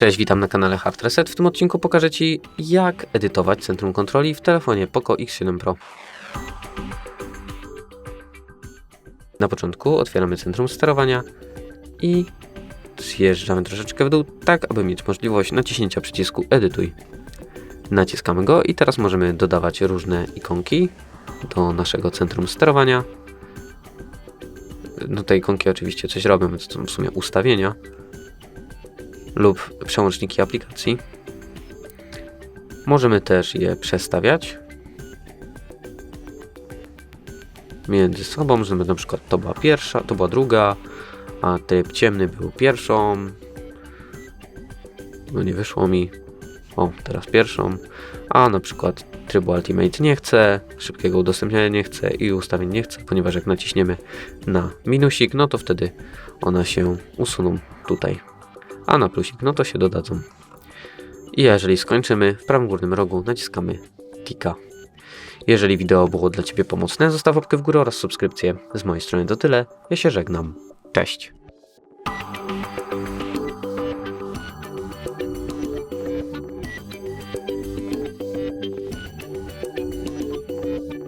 Cześć, witam na kanale Hard Reset. W tym odcinku pokażę Ci, jak edytować centrum kontroli w telefonie Poco X7 Pro. Na początku otwieramy centrum sterowania i zjeżdżamy troszeczkę w dół, tak aby mieć możliwość naciśnięcia przycisku Edytuj. Naciskamy go i teraz możemy dodawać różne ikonki do naszego centrum sterowania. Do tej ikonki oczywiście coś robią, więc to są w sumie ustawienia lub przełączniki aplikacji. Możemy też je przestawiać między sobą, żeby na przykład to była pierwsza, to była druga, a tryb ciemny był pierwszą. No nie wyszło mi. O, teraz pierwszą. A na przykład trybu Ultimate nie chcę, szybkiego udostępniania nie chcę i ustawień nie chcę, ponieważ jak naciśniemy na minusik, no to wtedy one się usuną tutaj a na plusik no to się dodadzą. I jeżeli skończymy, w prawym górnym rogu naciskamy tika. Jeżeli wideo było dla Ciebie pomocne, zostaw łapkę w górę oraz subskrypcję. Z mojej strony to tyle. Ja się żegnam. Cześć.